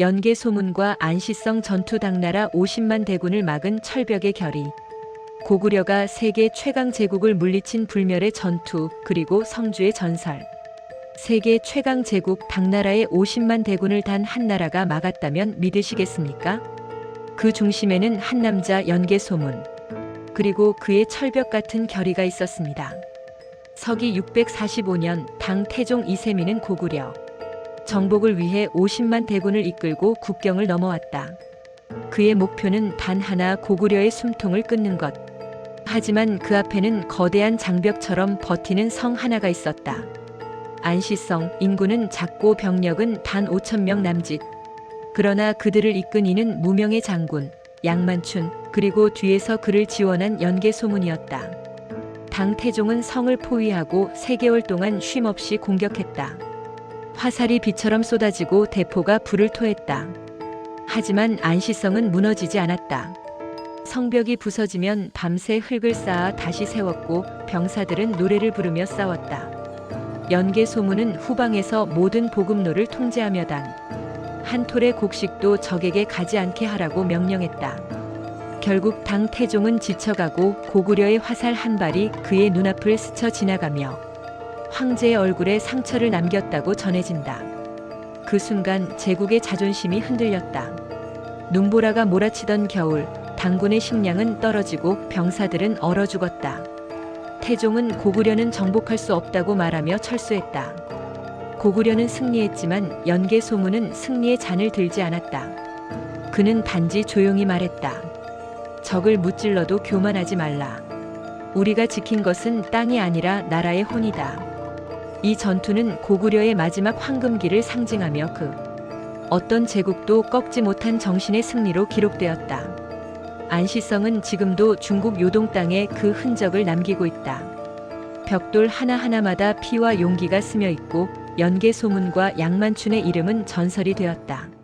연계 소문과 안시성 전투 당나라 50만 대군을 막은 철벽의 결의. 고구려가 세계 최강 제국을 물리친 불멸의 전투 그리고 성주의 전설. 세계 최강 제국 당나라의 50만 대군을 단 한 나라가 막았다면 믿으시겠습니까? 그 중심에는 한 남자 연계 소문. 그리고 그의 철벽 같은 결의가 있었습니다. 서기 645년 당 태종 이세민은 고구려 정복을 위해 50만 대군을 이끌고 국경을 넘어왔다. 그의 목표는 단 하나 고구려의 숨통을 끊는 것. 하지만 그 앞에는 거대한 장벽처럼 버티는 성 하나가 있었다. 안시성 인구는 작고 병력은 단 5천 명 남짓. 그러나 그들을 이끈 이는 무명의 장군 양만춘 그리고 뒤에서 그를 지원한 연계 소문이었다. 당 태종은 성을 포위하고 3개월 동안 쉼없이 공격했다. 화살이 비처럼 쏟아지고 대포가 불을 토했다. 하지만 안시성은 무너지지 않았다. 성벽이 부서지면 밤새 흙을 쌓아 다시 세웠고 병사들은 노래를 부르며 싸웠다. 연계 소문은 후방에서 모든 보급로를 통제하며 단 한 톨의 곡식도 적에게 가지 않게 하라고 명령했다. 결국 당 태종은 지쳐가고 고구려의 화살 한 발이 그의 눈앞을 스쳐 지나가며 황제의 얼굴에 상처를 남겼다고 전해진다. 그 순간 제국의 자존심이 흔들렸다. 눈보라가 몰아치던 겨울, 당군의 식량은 떨어지고 병사들은 얼어 죽었다. 태종은 고구려는 정복할 수 없다고 말하며 철수했다. 고구려는 승리했지만 연계 소문은 승리의 잔을 들지 않았다. 그는 단지 조용히 말했다. 적을 무찔러도 교만하지 말라. 우리가 지킨 것은 땅이 아니라 나라의 혼이다. 이 전투는 고구려의 마지막 황금기를 상징하며 그 어떤 제국도 꺾지 못한 정신의 승리로 기록되었다. 안시성은 지금도 중국 요동 땅에 그 흔적을 남기고 있다. 벽돌 하나하나마다 피와 용기가 스며 있고 연계 소문과 양만춘의 이름은 전설이 되었다.